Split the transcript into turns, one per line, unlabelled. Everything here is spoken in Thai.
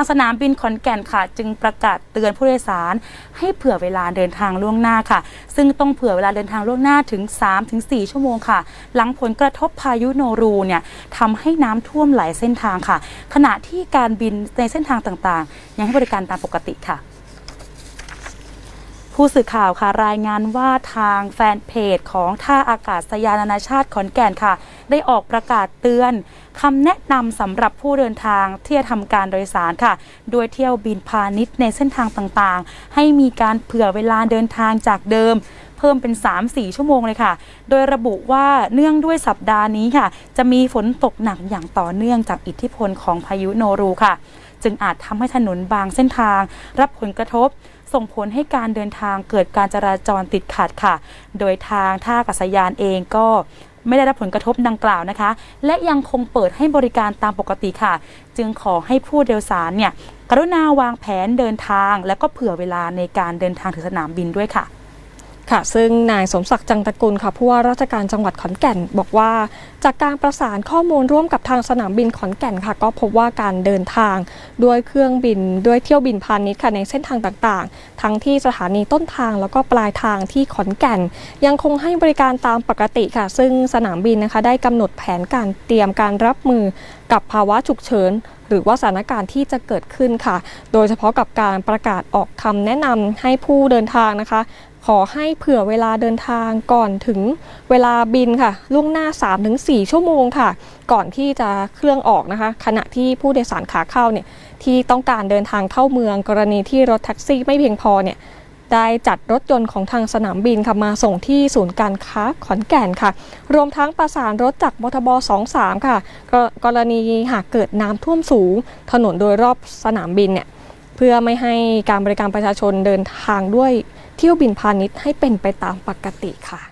างสนามบินขอนแก่นค่ะ จึงประกาศเตือนผู้โดยสาร ให้เผื่อเวลาเดินทางล่วงหน้าค่ะ ซึ่งต้องเผื่อเวลาเดินทางล่วงหน้าถึง 3-4 ชั่วโมงค่ะ หลังผลกระทบพายุโนรูเนี่ยทำให้น้ำท่วมหลายเส้นทางค่ะ ขณะที่การบินในเส้นทางต่างๆ ยังให้บริการตามปกติค่ะ ผู้สื่อข่าวค่ะรายงานว่าทางแฟนเพจของท่าอากาศยานนานาชาติขอนแก่นค่ะ ได้ออกประกาศเตือนคำแนะนำสำหรับผู้เดินทางที่จะทำการโดยสารค่ะ โดยเที่ยวบินพาณิชย์ในเส้นทางต่างๆ ให้มีการเผื่อเวลาเดินทางจากเดิมเพิ่มเป็น 3-4 ชั่วโมงเลยค่ะ โดยระบุว่าเนื่องด้วยสัปดาห์นี้ค่ะ จะมีฝนตกหนักอย่างต่อเนื่องจากอิทธิพลของพายุโนรูค่ะ จึงอาจทำให้ถนนบางเส้นทาง รับผลกระทบ ส่งผลให้การเดินทางเกิดการจราจรติดขัดค่ะ โดยทางท่าอากาศยานเองก็ไม่ได้รับผลกระทบดังกล่าวนะคะ และยังคงเปิดให้บริการตามปกติค่ะ จึงขอให้ผู้โดยสารเนี่ยกรุณาวางแผนเดินทาง และก็เผื่อเวลาในการเดินทางถึงสนามบินด้วยค่ะ
ค่ะ ซึ่งนายสมศักดิ์จังตะกูลค่ะผู้ว่าราชการจังหวัดขอนแก่น บอกว่า จากการประสานข้อมูลร่วมกับทางสนามบินขอนแก่นค่ะ ก็พบว่าการเดินทางด้วยเครื่องบินด้วยเที่ยวบินพาณิชย์ค่ะในเส้นทางต่างๆ ทั้งที่สถานีต้นทางแล้วก็ปลายทางที่ขอนแก่น ยังคงให้บริการตามปกติค่ะ ซึ่งสนามบินนะคะได้กำหนดแผนการเตรียมการรับมือกับภาวะฉุกเฉินหรือว่าสถานการณ์ที่จะเกิดขึ้นค่ะ โดยเฉพาะกับการประกาศออกคำแนะนำให้ผู้เดินทางนะคะ ขอให้เผื่อเวลาเดินทางก่อนถึงเวลาบินค่ะ ล่วงหน้า 3-4 ชั่วโมงค่ะ ก่อนที่จะเครื่องออกนะคะ ขณะที่ผู้โดยสารขาเข้าเนี่ยที่ต้องการเดินทางเข้าเมืองกรณีที่รถแท็กซี่ไม่เพียงพอเนี่ยได้จัดรถยนต์ของทางสนามบินค่ะมาส่งที่ศูนย์การค้าขอนแก่นค่ะ รวมทั้งประสานรถจากมทบ 23 ค่ะกรกรณีหากเกิดน้ำท่วมสูง ถนนโดยรอบสนามบินเนี่ย พื่อไม่ให้การบริการประชาชนเดินทางด้วยเที่ยวบินพาณิชย์ให้เป็นไปตามปกติค่ะ